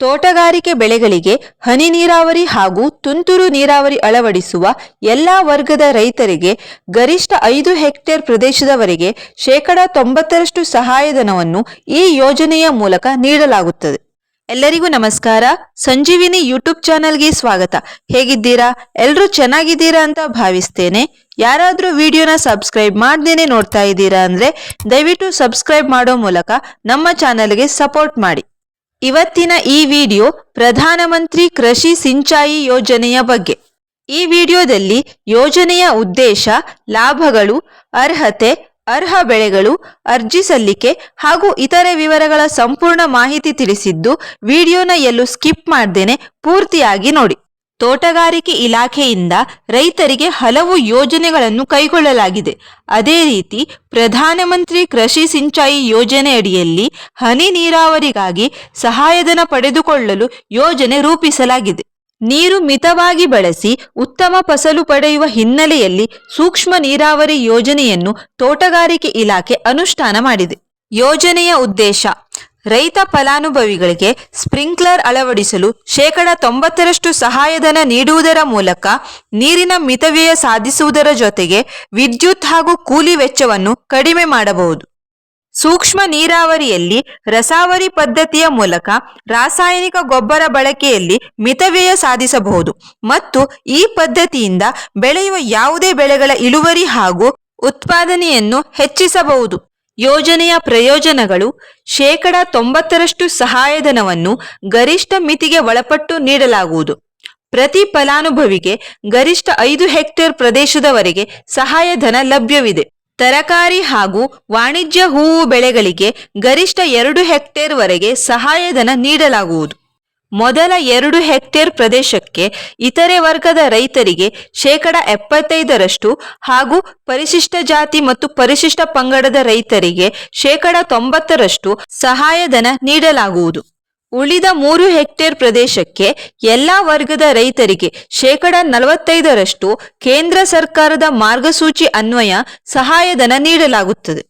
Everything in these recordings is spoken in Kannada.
ತೋಟಗಾರಿಕೆ ಬೆಳೆಗಳಿಗೆ ಹನಿ ನೀರಾವರಿ ಹಾಗೂ ತುಂತುರು ನೀರಾವರಿ ಅಳವಡಿಸುವ ಎಲ್ಲಾ ವರ್ಗದ ರೈತರಿಗೆ ಗರಿಷ್ಠ ಐದು ಹೆಕ್ಟೇರ್ ಪ್ರದೇಶದವರೆಗೆ ಶೇಕಡಾ ತೊಂಬತ್ತರಷ್ಟು ಸಹಾಯಧನವನ್ನು ಈ ಯೋಜನೆಯ ಮೂಲಕ ನೀಡಲಾಗುತ್ತದೆ. ಎಲ್ಲರಿಗೂ ನಮಸ್ಕಾರ. ಸಂಜೀವಿನಿ ಯೂಟ್ಯೂಬ್ ಚಾನಲ್ಗೆ ಸ್ವಾಗತ. ಹೇಗಿದ್ದೀರಾ? ಎಲ್ಲರೂ ಚೆನ್ನಾಗಿದ್ದೀರಾ ಅಂತ ಭಾವಿಸ್ತೇನೆ. ಯಾರಾದರೂ ವಿಡಿಯೋನ ಸಬ್ಸ್ಕ್ರೈಬ್ ಮಾಡ್ದೇನೆ ನೋಡ್ತಾ ಇದ್ದೀರಾ ಅಂದರೆ ದಯವಿಟ್ಟು ಸಬ್ಸ್ಕ್ರೈಬ್ ಮಾಡೋ ಮೂಲಕ ನಮ್ಮ ಚಾನಲ್ಗೆ ಸಪೋರ್ಟ್ ಮಾಡಿ. ಇವತ್ತಿನ ಈ ವಿಡಿಯೋ ಪ್ರಧಾನಮಂತ್ರಿ ಕೃಷಿ ಸಿಂಚಾಯಿ ಯೋಜನೆಯ ಬಗ್ಗೆ. ಈ ವಿಡಿಯೋದಲ್ಲಿ ಯೋಜನೆಯ ಉದ್ದೇಶ, ಲಾಭಗಳು, ಅರ್ಹತೆ, ಅರ್ಹ ಬೆಳೆಗಳು, ಅರ್ಜಿ ಸಲ್ಲಿಕೆ ಹಾಗೂ ಇತರೆ ವಿವರಗಳ ಸಂಪೂರ್ಣ ಮಾಹಿತಿ ತಿಳಿಸಿದ್ದು ವಿಡಿಯೋನ ಎಲ್ಲೂ ಸ್ಕಿಪ್ ಮಾಡ್ದೇನೆ ಪೂರ್ತಿಯಾಗಿ ನೋಡಿ. ತೋಟಗಾರಿಕೆ ಇಲಾಖೆಯಿಂದ ರೈತರಿಗೆ ಹಲವು ಯೋಜನೆಗಳನ್ನು ಕೈಗೊಳ್ಳಲಾಗಿದೆ. ಅದೇ ರೀತಿ ಪ್ರಧಾನಮಂತ್ರಿ ಕೃಷಿ ಸಿಂಚಾಯಿ ಯೋಜನೆ ಅಡಿಯಲ್ಲಿ ಹನಿ ನೀರಾವರಿಗಾಗಿ ಸಹಾಯಧನ ಪಡೆದುಕೊಳ್ಳಲು ಯೋಜನೆ ರೂಪಿಸಲಾಗಿದೆ. ನೀರು ಮಿತವಾಗಿ ಬಳಸಿ ಉತ್ತಮ ಫಸಲು ಪಡೆಯುವ ಹಿನ್ನೆಲೆಯಲ್ಲಿ ಸೂಕ್ಷ್ಮ ನೀರಾವರಿ ಯೋಜನೆಯನ್ನು ತೋಟಗಾರಿಕೆ ಇಲಾಖೆ ಅನುಷ್ಠಾನ ಮಾಡಿದೆ. ಯೋಜನೆಯ ಉದ್ದೇಶ ರೈತ ಫಲಾನುಭವಿಗಳಿಗೆ ಸ್ಪ್ರಿಂಕ್ಲರ್ ಅಳವಡಿಸಲು ಶೇಕಡ ತೊಂಬತ್ತರಷ್ಟು ಸಹಾಯಧನ ನೀಡುವುದರ ಮೂಲಕ ನೀರಿನ ಮಿತವ್ಯಯ ಸಾಧಿಸುವುದರ ಜೊತೆಗೆ ವಿದ್ಯುತ್ ಹಾಗೂ ಕೂಲಿ ವೆಚ್ಚವನ್ನು ಕಡಿಮೆ ಮಾಡಬಹುದು. ಸೂಕ್ಷ್ಮ ನೀರಾವರಿಯಲ್ಲಿ ರಸಾವರಿ ಪದ್ಧತಿಯ ಮೂಲಕ ರಾಸಾಯನಿಕ ಗೊಬ್ಬರ ಬಳಕೆಯಲ್ಲಿ ಮಿತವ್ಯಯ ಸಾಧಿಸಬಹುದು ಮತ್ತು ಈ ಪದ್ಧತಿಯಿಂದ ಬೆಳೆಯುವ ಯಾವುದೇ ಬೆಳೆಗಳ ಇಳುವರಿ ಹಾಗೂ ಉತ್ಪಾದನೆಯನ್ನು ಹೆಚ್ಚಿಸಬಹುದು. ಯೋಜನೆಯ ಪ್ರಯೋಜನಗಳು ಶೇಕಡ ತೊಂಬತ್ತರಷ್ಟು ಸಹಾಯಧನವನ್ನು ಗರಿಷ್ಠ ಮಿತಿಗೆ ಒಳಪಟ್ಟು ನೀಡಲಾಗುವುದು. ಪ್ರತಿ ಫಲಾನುಭವಿಗೆ ಗರಿಷ್ಠ ಐದು ಹೆಕ್ಟೇರ್ ಪ್ರದೇಶದವರೆಗೆ ಸಹಾಯಧನ ಲಭ್ಯವಿದೆ. ತರಕಾರಿ ಹಾಗೂ ವಾಣಿಜ್ಯ ಹೂವು ಬೆಳೆಗಳಿಗೆ ಗರಿಷ್ಠ ಎರಡು ಹೆಕ್ಟೇರ್ ವರೆಗೆ ಸಹಾಯಧನ ನೀಡಲಾಗುವುದು. ಮೊದಲ ಎರಡು ಹೆಕ್ಟೇರ್ ಪ್ರದೇಶಕ್ಕೆ ಇತರೆ ವರ್ಗದ ರೈತರಿಗೆ ಶೇಕಡ ಎಪ್ಪತ್ತೈದರಷ್ಟು ಹಾಗೂ ಪರಿಶಿಷ್ಟ ಜಾತಿ ಮತ್ತು ಪರಿಶಿಷ್ಟ ಪಂಗಡದ ರೈತರಿಗೆ ಶೇಕಡ ತೊಂಬತ್ತರಷ್ಟು ಸಹಾಯಧನ ನೀಡಲಾಗುವುದು. ಉಳಿದ ಮೂರು ಹೆಕ್ಟೇರ್ ಪ್ರದೇಶಕ್ಕೆ ಎಲ್ಲಾ ವರ್ಗದ ರೈತರಿಗೆ ಶೇಕಡ ನಲವತ್ತೈದರಷ್ಟು ಕೇಂದ್ರ ಸರ್ಕಾರದ ಮಾರ್ಗಸೂಚಿ ಅನ್ವಯ ಸಹಾಯಧನ ನೀಡಲಾಗುತ್ತದೆ.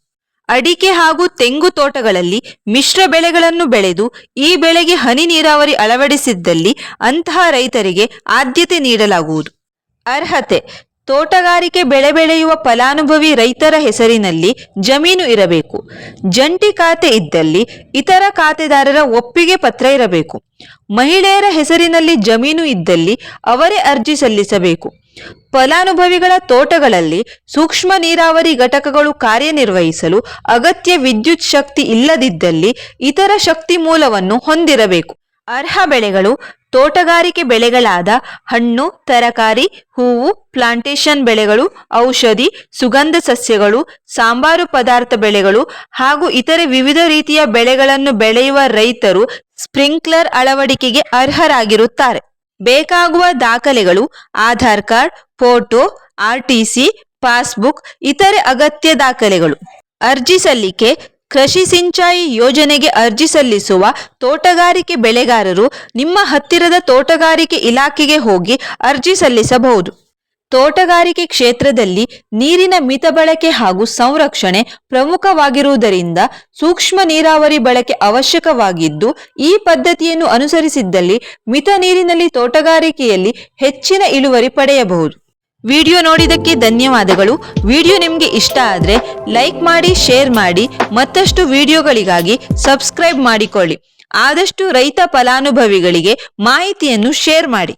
ಅಡಿಕೆ ಹಾಗೂ ತೆಂಗು ತೋಟಗಳಲ್ಲಿ ಮಿಶ್ರ ಬೆಳೆಗಳನ್ನು ಬೆಳೆದು ಈ ಬೆಳೆಗೆ ಹನಿ ನೀರಾವರಿ ಅಳವಡಿಸಿದ್ದಲ್ಲಿ ಅಂತಹ ರೈತರಿಗೆ ಆದ್ಯತೆ ನೀಡಲಾಗುವುದು. ಅರ್ಹತೆ ತೋಟಗಾರಿಕೆ ಬೆಳೆ ಬೆಳೆಯುವ ಫಲಾನುಭವಿ ರೈತರ ಹೆಸರಿನಲ್ಲಿ ಜಮೀನು ಇರಬೇಕು. ಜಂಟಿ ಖಾತೆ ಇದ್ದಲ್ಲಿ ಇತರ ಖಾತೆದಾರರ ಒಪ್ಪಿಗೆ ಪತ್ರ ಇರಬೇಕು. ಮಹಿಳೆಯರ ಹೆಸರಿನಲ್ಲಿ ಜಮೀನು ಇದ್ದಲ್ಲಿ ಅವರೇ ಅರ್ಜಿ ಸಲ್ಲಿಸಬೇಕು. ಫಲಾನುಭವಿಗಳ ತೋಟಗಳಲ್ಲಿ ಸೂಕ್ಷ್ಮ ನೀರಾವರಿ ಘಟಕಗಳು ಕಾರ್ಯನಿರ್ವಹಿಸಲು ಅಗತ್ಯ ವಿದ್ಯುತ್ ಶಕ್ತಿ ಇಲ್ಲದಿದ್ದಲ್ಲಿ ಇತರ ಶಕ್ತಿ ಮೂಲವನ್ನು ಹೊಂದಿರಬೇಕು. ಅರ್ಹ ಬೆಳೆಗಳು ತೋಟಗಾರಿಕೆ ಬೆಳೆಗಳಾದ ಹಣ್ಣು, ತರಕಾರಿ, ಹೂವು, ಪ್ಲಾಂಟೇಶನ್ ಬೆಳೆಗಳು, ಔಷಧಿ, ಸುಗಂಧ ಸಸ್ಯಗಳು, ಸಾಂಬಾರು ಪದಾರ್ಥ ಬೆಳೆಗಳು ಹಾಗೂ ಇತರೆ ವಿವಿಧ ರೀತಿಯ ಬೆಳೆಗಳನ್ನು ಬೆಳೆಯುವ ರೈತರು ಸ್ಪ್ರಿಂಕ್ಲರ್ ಅಳವಡಿಕೆಗೆ ಅರ್ಹರಾಗಿರುತ್ತಾರೆ. ಬೇಕಾಗುವ ದಾಖಲೆಗಳು Aadhaar card, photo RTC passbook, ಇತರೆ ಅಗತ್ಯ ದಾಖಲೆಗಳು. ಅರ್ಜಿ ಸಲ್ಲಿಕೆ ಕೃಷಿ ಸಿಂಚಾಯಿ ಯೋಜನೆಗೆ ಅರ್ಜಿ ಸಲ್ಲಿಸುವ ತೋಟಗಾರಿಕೆ ಬೆಳೆಗಾರರು ನಿಮ್ಮ ಹತ್ತಿರದ ತೋಟಗಾರಿಕೆ ಇಲಾಖೆಗೆ ಹೋಗಿ ಅರ್ಜಿ ಸಲ್ಲಿಸಬಹುದು. ತೋಟಗಾರಿಕೆ ಕ್ಷೇತ್ರದಲ್ಲಿ ನೀರಿನ ಮಿತ ಬಳಕೆ ಹಾಗೂ ಸಂರಕ್ಷಣೆ ಪ್ರಮುಖವಾಗಿರುವುದರಿಂದ ಸೂಕ್ಷ್ಮ ನೀರಾವರಿ ಬಳಕೆ ಅವಶ್ಯಕವಾಗಿದ್ದು, ಈ ಪದ್ಧತಿಯನ್ನು ಅನುಸರಿಸಿದ್ದಲ್ಲಿ ಮಿತ ನೀರಿನಲ್ಲಿ ತೋಟಗಾರಿಕೆಯಲ್ಲಿ ಹೆಚ್ಚಿನ ಇಳುವರಿ ಪಡೆಯಬಹುದು. ವಿಡಿಯೋ ನೋಡಿದ್ದಕ್ಕೆ ಧನ್ಯವಾದಗಳು. ವಿಡಿಯೋ ನಿಮಗೆ ಇಷ್ಟ ಆದರೆ ಲೈಕ್ ಮಾಡಿ, ಶೇರ್ ಮಾಡಿ, ಮತ್ತಷ್ಟು ವಿಡಿಯೋಗಳಿಗಾಗಿ ಸಬ್ಸ್ಕ್ರೈಬ್ ಮಾಡಿಕೊಳ್ಳಿ. ಆದಷ್ಟು ರೈತ ಫಲಾನುಭವಿಗಳಿಗೆ ಮಾಹಿತಿಯನ್ನು ಶೇರ್ ಮಾಡಿ.